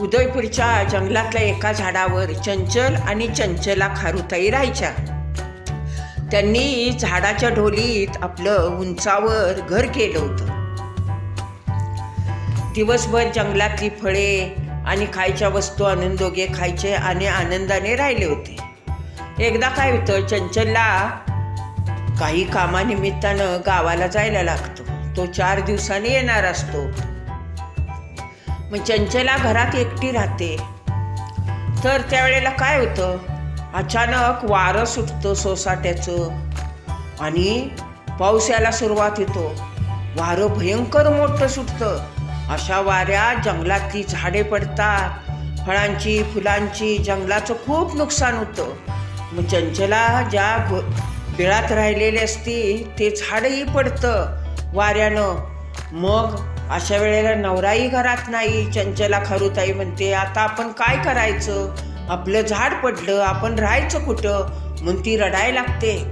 उदयपूरच्या जंगलातल्या एका झाडावर चंचल आणि चंचला खारुताई राहायच्या. त्यांनी झाडाच्या ढोलीत आपलं उंचावर घर केलं होतं. दिवसभर जंगलातली फळे आणि खायच्या वस्तू आणून दोघे खायचे आणि आनंदाने राहिले होते. एकदा काय होतं चंचलला काही कामानिमित्तानं गावाला जायला लागतो. तो चार दिवसांनी येणार असतो. मग चंचला घरात एकटी राहते. तर त्यावेळेला काय होतं? अचानक वारं सुटतं सोसाट्याचं. आणि पाऊस यायला सुरुवात होतो. वारं भयंकर मोठं सुटतं. अशा वाऱ्या जंगलातली झाडे पडतात. फळांची फुलांची जंगलाचं खूप नुकसान होतं. मग चंचला ज्या बिळात राहिलेली असती ते झाडही पडतं वाऱ्यानं. मग अशा वेळेला नवराही घरात नाही चंचला खरुताई म्हणते आता आपण काय करायचं? आपलं झाड पडलं आपण राहायचं कुठं? म्हणून ती रडाय लागते.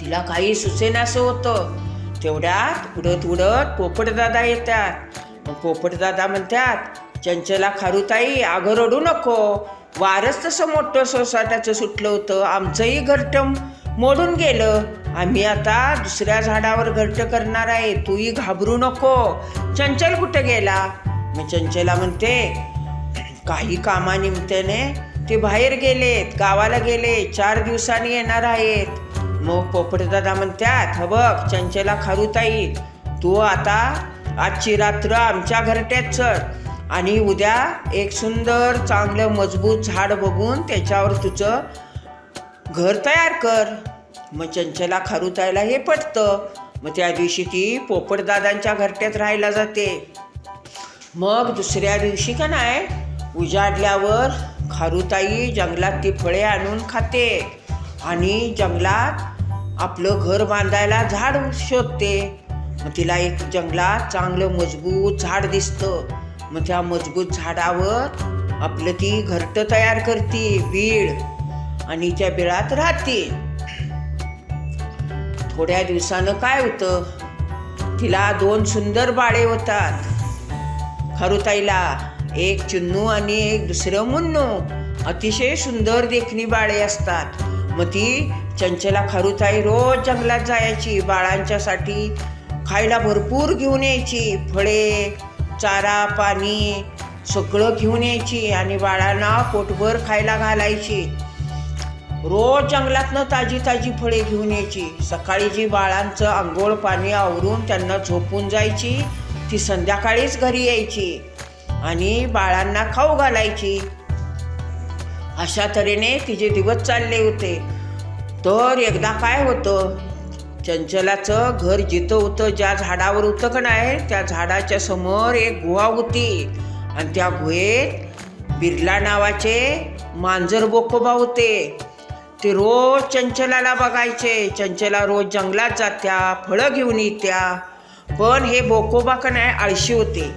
तिला काही सुचेनासं होतं. तेवढ्यात उडत उडत पोपटदादा येतात. मग पोपटदादा म्हणतात चंचला खारुताई अगं रडू नको. वारच तसं मोठं सोसाट्याचं सुटलं होतं. आमचंही घरटं मोडून गेलं. आम्ही आता दुसऱ्या झाडावर घरट करणार आहे. तूही घाबरू नको. चंचल कुठं गेला? मी चंचला म्हणते काही कामानिमित्ताने ते बाहेर गेलेत. गावाला गेले. चार दिवसांनी येणार आहेत. मग पोपटदादा म्हणतात ह बघ चंचला खारुताई. तू आता आजची रात्र आमच्या घरट्यात चढ आणि उद्या एक सुंदर चांगलं मजबूत झाड बघून त्याच्यावर तुझं घर तयार कर. मग चंचला खारुतायला हे पटतं. मग त्या दिवशी ती पोपटदादांच्या घरट्यात राहायला जाते. मग दुसऱ्या दिवशी का नाही उजाडल्यावर खारुताई जंगलात ती फळे आणून खाते आणि जंगलात आपलं घर बांधायला झाड शोधते. मग तिला एक जंगलात चांगलं मजबूत झाड दिसतं. मग त्या मजबूत झाडावर आपलं ती घरटं तयार करते बीळ आणि त्या बिळात राहतील. थोड्या दिवसानं काय होतं? तिला दोन सुंदर बाळे होतात. खरुताईला एक चुन्नू आणि एक दुसरं मुन्नू. अतिशय सुंदर देखणी बाळे असतात. मग ती चंचला खरुताई रोज जंगलात जायची बाळांच्यासाठी खायला भरपूर घेऊन यायची. फळे चारा पाणी सगळं घेऊन यायची आणि बाळांना पोटभर खायला घालायची. रोज जंगलातनं ताजी ताजी फळे घेऊन यायची. सकाळी जी बाळांचं आंघोळ पाणी आवरून त्यांना झोपून जायची ती संध्याकाळीच घरी यायची आणि बाळांना खाऊ घालायची. अशा तऱ्हेने तिचे दिवस चालले होते. तर एकदा काय होतं? चंचलाचं घर जिथं होतं ज्या झाडावर उतकण आहे त्या झाडाच्या समोर एक गुहा होती आणि त्या गुहेत बिर्ला नावाचे मांजर बोकोबा होते. ते रोज चंचलाला बघायचे. चंचला रोज जंगलात जात्या फळं घेऊन येत्या. पण हे बोकोबा का नाही आळशी होते.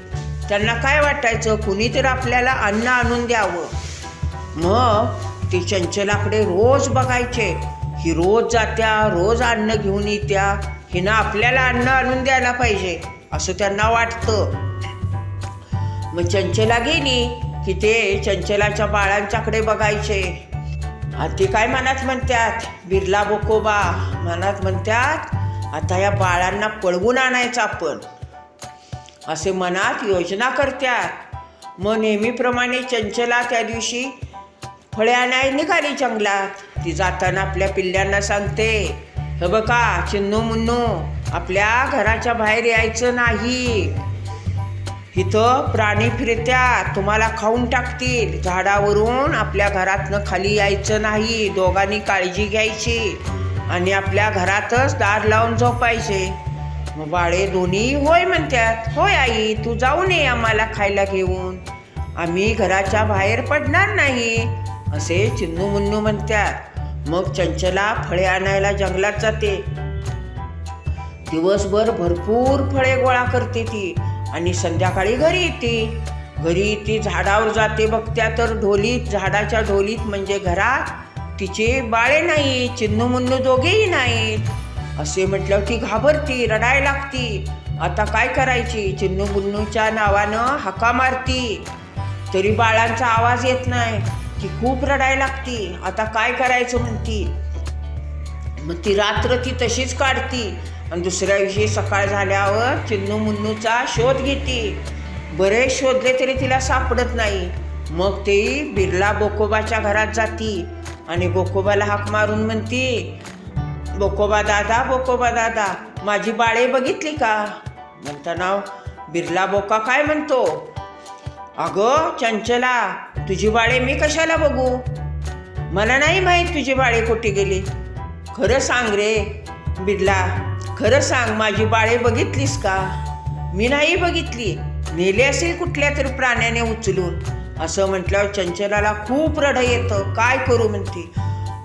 त्यांना काय वाटायचं? कुणी तर आपल्याला अन्न आणून द्यावं. मग ते चंचलाकडे रोज बघायचे. ही रोज जात्या रोज अन्न घेऊन येत्या. हिनं आपल्याला अन्न आणून द्यायला पाहिजे असं त्यांना वाटतं. मग चंचला गेली की ते चंचलाच्या बाळांच्याकडे बघायचे. ते काय मनात म्हणतात बिर्ला बोकोबा मनात म्हणतात आता या बाळांना पळवून आणायचं आपण. असे मनात योजना करतात मग नेहमीप्रमाणे चंचला त्या दिवशी फळे आणाय निघाली जंगलात. ती जाताना आपल्या पिल्ल्यांना सांगते हे बघा चिन्नू मुन्नू आपल्या घराच्या बाहेर यायचं नाही. इथं प्राणी फिरत्या तुम्हाला खाऊन टाकतील. झाडावरून आपल्या घरातनं खाली यायचं नाही. दोघांनी काळजी घ्यायची आणि आपल्या घरातच दार लावून झोपायचे. मग बाळे दोन्ही होय म्हणतात होय आई तू जाऊन ये आम्हाला खायला घेऊन. आम्ही घराच्या बाहेर पडणार नाही असे चिन्नू मुन्नू म्हणतात मग चंचला फळे आणायला जंगलात जाते. दिवसभर भरपूर फळे गोळा करते ती. आणि संध्याकाळी घरी येते. घरी ती झाडावर जाते बघत्या तर ढोलीत झाडाच्या ढोलीत म्हणजे घरात तिचे बाळे नाही चिन्नू मुन्नू दोघेही नाहीत. असे म्हटल्यावर ती घाबरती रडायला लागती. आता काय करायची? चिन्नू मुन्नूच्या नावानं हाका मारती. तरी बाळांचा आवाज येत नाही ती खूप रडायला लागती. आता काय करायचं म्हणती? मग ती रात्र ती तशीच काढती. आणि दुसऱ्या दिवशी सकाळ झाल्यावर चिन्नू मुन्नूचा शोध घेते. बरेच शोधले तरी तिला सापडत नाही. मग ती बिर्ला बोकोबाच्या घरात जाती. आणि बोकोबाला हाक मारून म्हणती बोकोबा दादा बोकोबा दादा माझी बाळे बघितली का? म्हणताना बिर्ला बोका काय म्हणतो? अगं चंचला तुझी बाळे मी कशाला बघू? मला नाही माहीत तुझी बाळे कुठे गेली. खरं सांग रे बिर्ला खरं सांग माझी बाळे बघितलीस का? मी नाही बघितली. नेले असेल कुठल्या तरी प्राण्याने उचलून. असं म्हटल्यावर चंचलाला खूप रड येतं. काय करू म्हणते.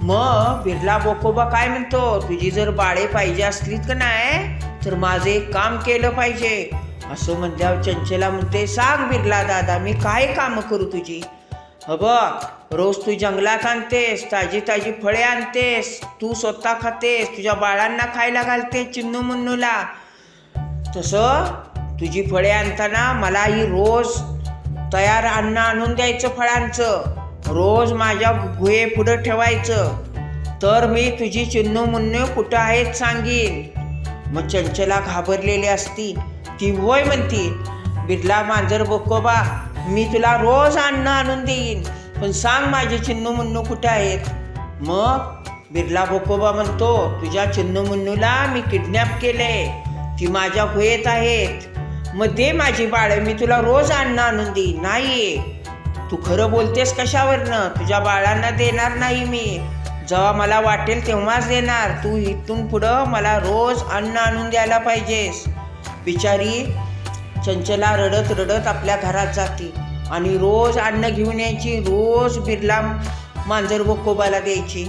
मग बिर्ला बोकोबा काय म्हणतो? तुझी जर बाळे पाहिजे असलीत का नाही तर माझं एक काम केलं पाहिजे. असं म्हणल्यावर चंचला म्हणते सांग बिर्ला दादा मी काय कामं करू तुझी? ह बघ रोज तू जंगलात आणतेस ताजी ताजी फळे आणतेस तू स्वतः खातेस तुझ्या बाळांना खायला घालते चिन्नू मुन्नूला. तसं तुझी फळे आणताना मलाही रोज तयार अन्न आणून द्यायचं फळांचं. रोज माझ्या गुहे पुढं ठेवायचं. तर मी तुझी चिन्नू मुन्नू कुठं आहेत सांगीन. मग चंचला घाबरलेली असती ती होय म्हणती बिर्ला मांजर बोकोबा मी तुला रोज अन्न आणून देईन. पण सांग माझे चिन्नू मुन्नू कुठे आहेत? मग बिर्ला बोकोबा म्हणतो तुझ्या चिन्नू मुन्नूला मी किडनॅप केले. ती माझ्या गुहेत आहेत. मग दे माझी बाळ मी तुला रोज अन्न आणून देईन. नाही तू खरं बोलतेस कशावरनं? तुझ्या बाळांना देणार नाही मी. जेव्हा मला वाटेल तेव्हाच देणार. तू इथून पुढं मला रोज अन्न आणून द्यायला पाहिजेस. बिचारी चंचला रडत रडत आपल्या घरात जाते. आणि रोज अन्न घेऊन यायची रोज बिर्ला मांजर बोकोबाला द्यायची.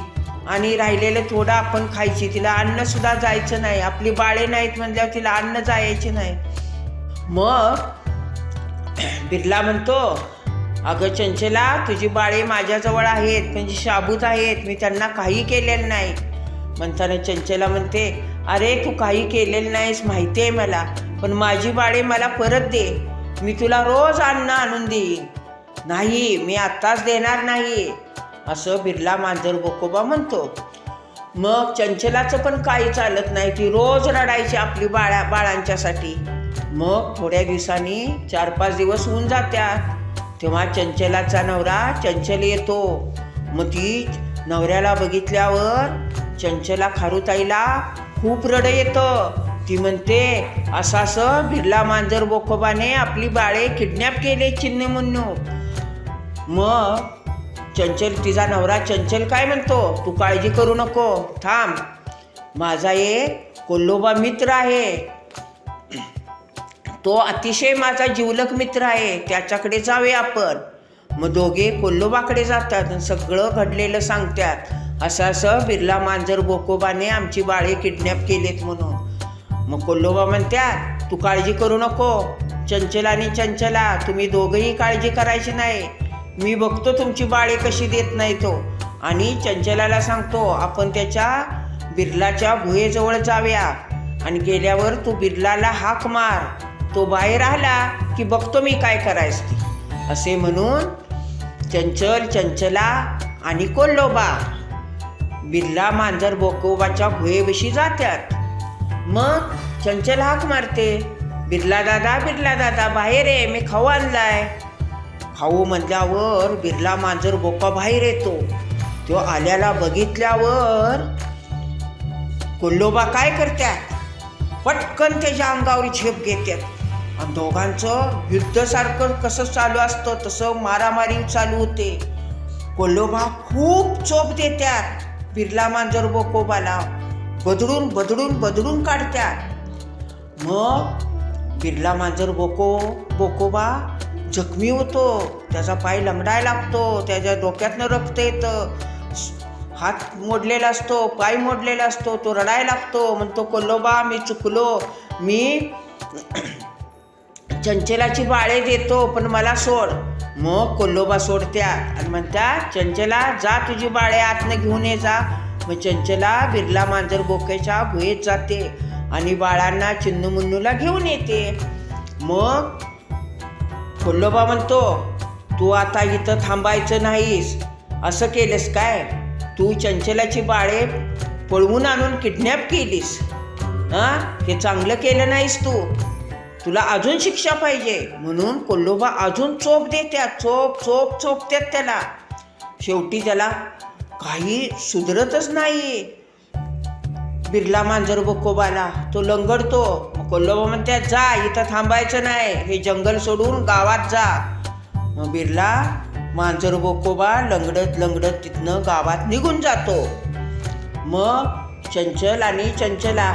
आणि राहिलेलं थोडं आपण खायची तिला अन्नसुद्धा जायचं नाही. आपली बाळे नाहीत म्हणल्यावर तिला अन्न जायचे नाही. मग बिर्ला म्हणतो अगं चंचला तुझी बाळे माझ्याजवळ आहेत म्हणजे शाबूत आहेत. मी त्यांना काही केलेलं नाही. म्हणताना चंचला म्हणते अरे तू काही केलेलं नाहीस माहिती आहे मला. पण माझी बाळे मला परत दे. मी तुला रोज अन्न आणून देईन. नाही मी आत्ताच देणार नाही. असं बिर्ला मांजर बोकोबा म्हणतो. मग चंचलाचं पण काही चालत नाही. ती रोज रडायची आपली बाळा बाळांच्यासाठी. मग थोड्या दिवसांनी चार पाच दिवस होऊन जात्यात. तेव्हा चंचलाचा नवरा चंचल येतो. मग ती नवऱ्याला बघितल्यावर चंचला खारुताईला खूप रड येतं. ती म्हणते असं असं बिर्ला मांजर बोकोबाने आपली बाळे किडनॅप केले चिन्ह मुन्नू. मग चंचल तिचा नवरा चंचल काय म्हणतो? तू काळजी करू नको. थांब. माझा एक कोल्लोबा मित्र आहे. तो अतिशय माझा जिवलक मित्र आहे. त्याच्याकडे जावे आपण. मग दोघे कोल्लोबाकडे जातात सगळं घडलेलं सांगतात. असं असं बिर्ला मांजर बोकोबाने आमची बाळे किडनॅप केलेत म्हणून. मग कोल्लोबा म्हणत्यात तू काळजी करू नको. चंचल आणि चंचला तुम्ही दोघंही काळजी करायची नाही. मी बघतो तुमची बाळे कशी देत नाही तो. आणि चंचलाला सांगतो आपण त्याच्या बिर्लाच्या गुहेजवळ जाऊया. आणि गेल्यावर तू बिर्लाला हाक मार. तो बाहेर आला की बघतो मी काय करायचं. असे म्हणून चंचल चंचला आणि कोल्लोबा बिर्ला मांजर बोकोबाच्या भुयेविषयी जातात. मग चंचल हाक मारते. बिर्ला दादा बिर्ला दादा बाहेर आहे मी खाऊ आणलाय. खाऊ म्हणल्यावर बिर्ला मांजर बोका बाहेर येतो. तो आल्याला बघितल्यावर कोल्लोबा काय करतात पटकन त्याच्या अंगावर झेप घेतात आणि दोघांचं युद्धसारखं कसं चालू असतं तसं मारामारी चालू होते. कोल्लोबा खूप चोप देतात बिर्ला मांजर बोकोबाला बदडून बदडून बदडून काढतात मग बिर्ला मांजर बोको बोकोबा जखमी होतो त्याचा पाय लंगडाय लागतो त्याच्या डोक्यातनं रक्त येतं. हात मोडलेला असतो पाय मोडलेला असतो तो रडाय लागतो म्हणतो कोल्लोबा मी चुकलो. मी चंचलाची बाळे देतो पण मला सोड. मग कोल्लोबा सोडत्यात आणि म्हणतात चंचला जा तुझी बाळे आतनं घेऊन ये जा. मग चंचला बिर्ला मांजर बोक्याच्या गुहेत जाते आणि बाळांना चिन्नू मुन्नूला घेऊन येते. मग कोल्लोबा म्हणतो तू आता इथं थांबायचं नाहीस. असं केलंस काय? तू चंचलाची बाळे पळवून आणून किडनॅप केलीस. हां? हे चांगलं केलं नाहीस तू. तुला अजून शिक्षा पाहिजे. म्हणून कोल्लोबा अजून चोप देत्या चोप चोप चोपत्यात त्याला. शेवटी त्याला काही सुधरतच नाही बिर्ला मांजर बकोबाला तो लंगडतो. कोल्लोबा म्हणतात जा इथं थांबायचं नाही. हे जंगल सोडून गावात जा. मग बिर्ला मांजर बोकोबा लंगडत लंगडत तिथनं गावात निघून जातो. मग चंचल आणि चंचला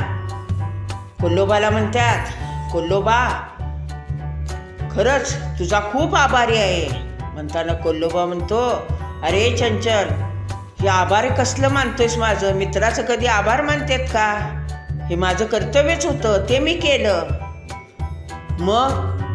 कोल्लोबाला म्हणतात कोल्लोबा खरंच तुझा खूप आभारी आहे. म्हणताना कोल्लोबा म्हणतो अरे चंचल हे आभार कसलं मानतोयस माझं? मित्राचं कधी आभार मानतेत का? हे माझं कर्तव्यच होतं ते मी केलं. मग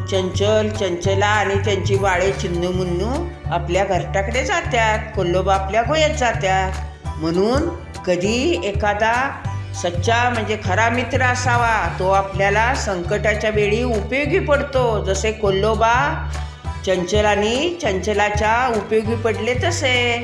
चंचल चंचला आणि त्यांची बाळे चिन्नू मुन्नू आपल्या घरट्याकडे जात्यात कोल्लोबा आपल्या गोयात जात्यात. म्हणून कधी एखादा सच्चा म्हणजे खरा मित्र असावा तो आपल्याला संकटाच्या वेळी उपयोगी पडतो. जसे कोल्लोबा चंचल आणि चंचलाच्या उपयोगी पडले तसे.